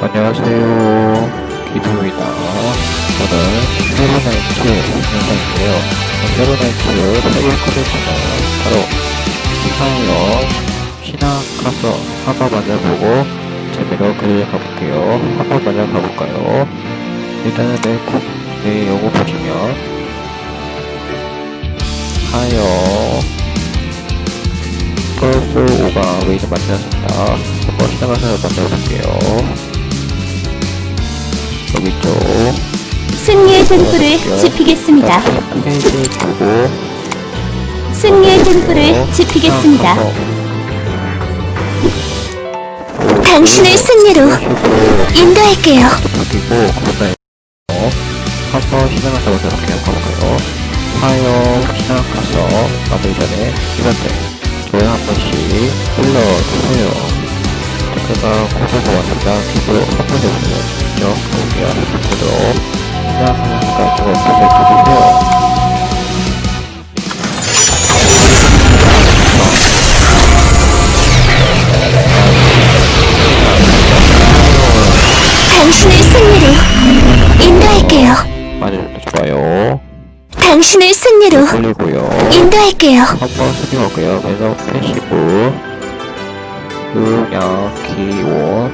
안녕하세요. 기도입니다. 저는 세븐나이츠 영상인데요. 세븐나이츠 세븐 컨텐츠는 바로 신화영 신화 가서 한번 만나보고 제대로 그릴 가볼게요. 한번 만나 가볼까요? 일단은 내, 구- 내 영어 보시면 하여 플러스 5가 웨이를 만들었습니다. 한번 시작해서 만들어볼게요. 여기 있죠. 승리의 등불을 지피겠습니다. 페이지 두고 승리의 등불을 지피겠습니다. 당신을 승리로 인도할게요. 그리고 그다음에 한번 시작해서 먼저 이렇게 가볼까요? 하여 시작해서 마무리 전에 시간대 좋아요 한 번씩 눌러주세요. 댓글과 고소가 왔습니다. 기도 한번 해주세요. 직접 가볼게요. 구독 시작하니까 저거 구독해주세요. 당신을 승리로 인도할게요. 많이 좋아요. 당신을 승리로. 인도할게요. 한번 수정하고요. 그래서 패시브 음양 기온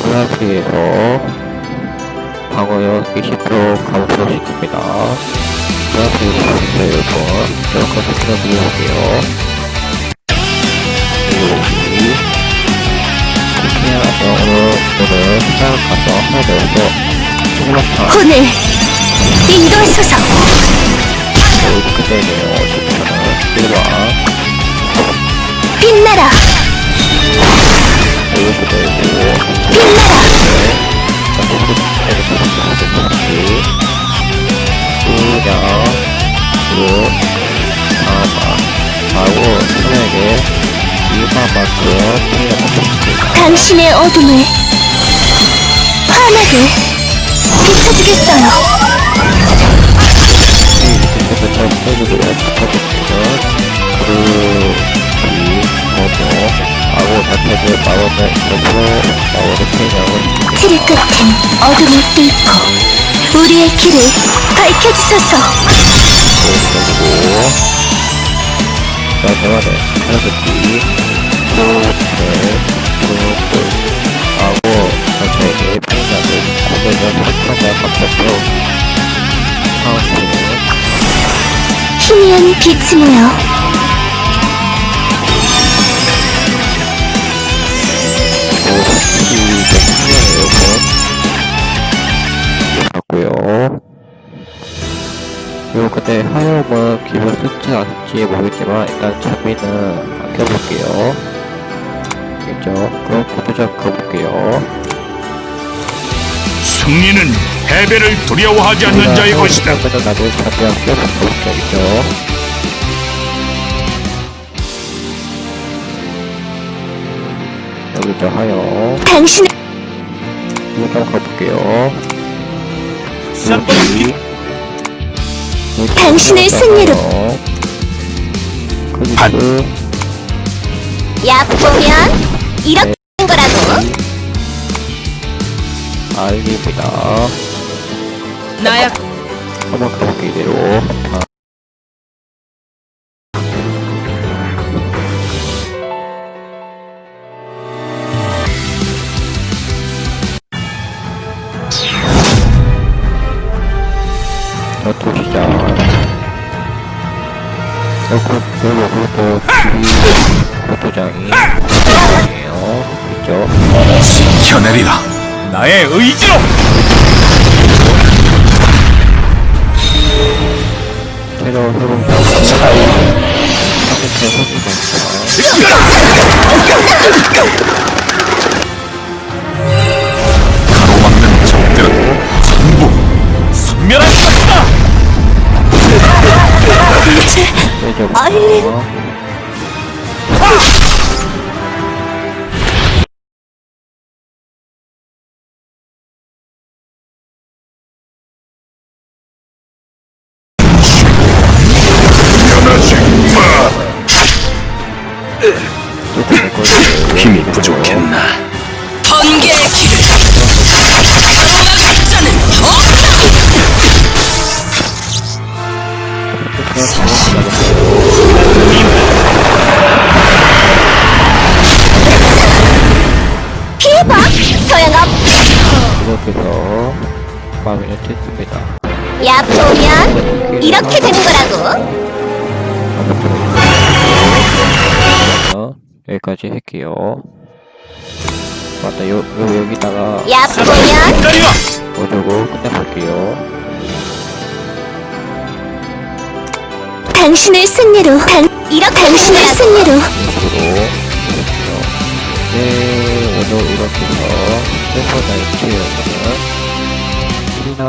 블라피에서 방어력 20% 감소 시킵니다. 블라피 시켰어요, 여러분. 이렇게 스킬을 눌러볼게요. 여기 스킬 안녕으로 오늘 시작을 가서 하나 오늘 인도하소서. 이렇게 되네요. 저는 1번 빛나라. 당신의 어둠을 환하게 비춰주겠어요. 틀의 끝엔 어둠을 뚫고 우리의 길을 밝혀주소서. 그리고 자 대만에 하나씩 소체 그룹을 하고 전체에게 피해자를 고백을 설정과 합작으로 사업체는 희미한 빛이 모여 받고요. 그리고 근데 하염은 기분 쓸지 않을지 모르겠지만 일단 장비는 아껴볼게요. 그죠? 그럼 구두자 가볼게요. 승리는 패배를 두려워하지 않는 자의 것이다. 그러면 나도 장비 아껴 가볼게요. 여기 저 하염 당신 이거 가볼게요. 여기 당신의 승리로. 반. 그리고 얕보면 이렇게 하는 거라고. 알립니다. 나야 한번 가볼게요. 이대로. 아, 저도 시작. 여기, 여기, 그것도, 포토장이, 포토장이에요. 있죠? 지켜내리라. 나의 의지로. 새로, 호기가 가로막는 적들은 전부 섬멸할 것이다. 얼 힘이 부족했나? 번개의 길을 도망자는 그래서 마음을 이렇게 씁니다. 야 보면 이렇게 되는 거라고. 여기까지 할게요. 맞다, 요, 요, 여기다가 야 보면! 오조고 끝내볼게요. 당신의 승리로 당 이렇게 당신의 승리로. 네, 오늘 이렇게 해서 셀퍼나이트에서는 신화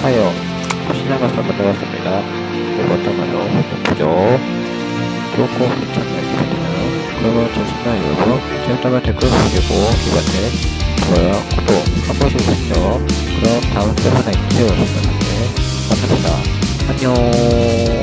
사역, 신화 각성 만들었습니다. 이거 어떤가요? 보죠. 좋고 괜찮나요? 그러면 좋습니다, 여러분. 재밌다면 댓글 남기고, 이번에 좋아요, 구독 한 번씩 해주세요. 그럼 다음 셀퍼나이트 영상에 만납시다. 안녕.